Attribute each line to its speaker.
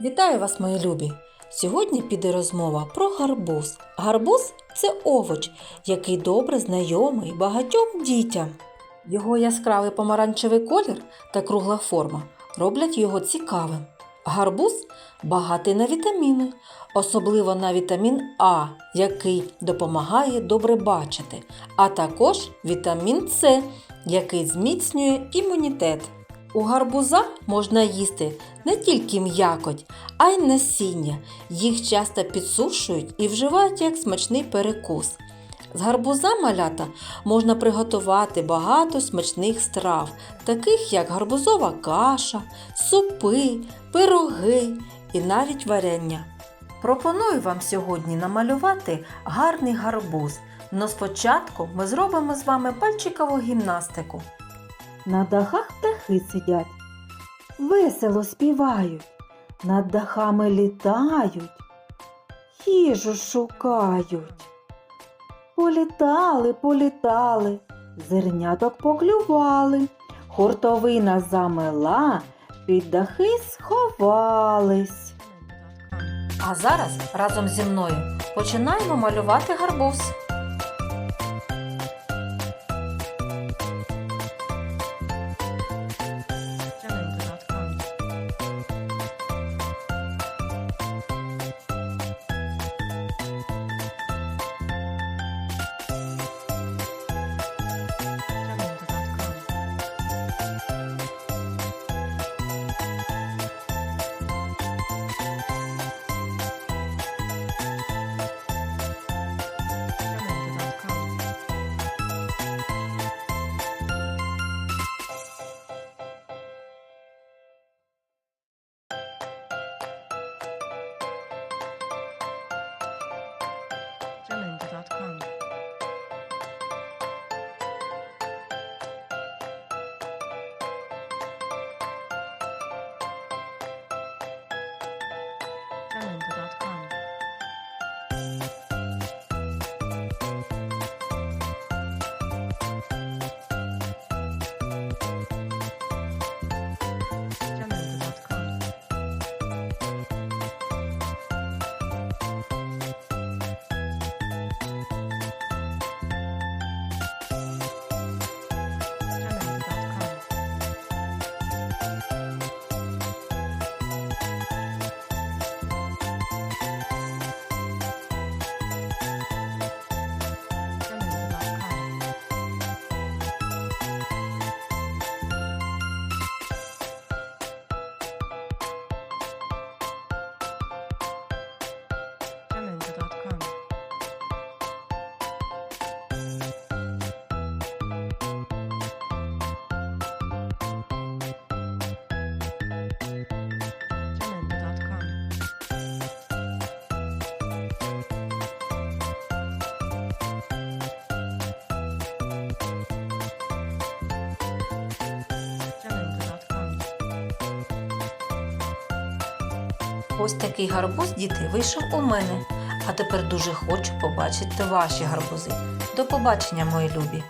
Speaker 1: Вітаю вас, мої любі! Сьогодні піде розмова про гарбуз. Гарбуз це овоч, який добре знайомий багатьом дітям. Його яскравий помаранчевий колір та кругла форма роблять його цікавим. Гарбуз багатий на вітаміни, особливо на вітамін А, який допомагає добре бачити, а також вітамін С, який зміцнює імунітет. У гарбуза можна їсти не тільки м'якоть, а й насіння. Їх часто підсушують і вживають як смачний перекус. З гарбуза малята можна приготувати багато смачних страв, таких як гарбузова каша, супи, пироги і навіть варення. Пропоную вам сьогодні намалювати гарний гарбуз. Но спочатку ми зробимо з вами пальчикову гімнастику.
Speaker 2: На дахах птахи сидять, весело співають, над дахами літають, їжу шукають. Політали, політали, зерняток поклювали, хуртовина замела, під дахи сховались.
Speaker 1: А зараз разом зі мною починаємо малювати гарбуз. Ось такий гарбуз, діти, вийшов у мене. А тепер дуже хочу побачити ваші гарбузи. До побачення, мої любі!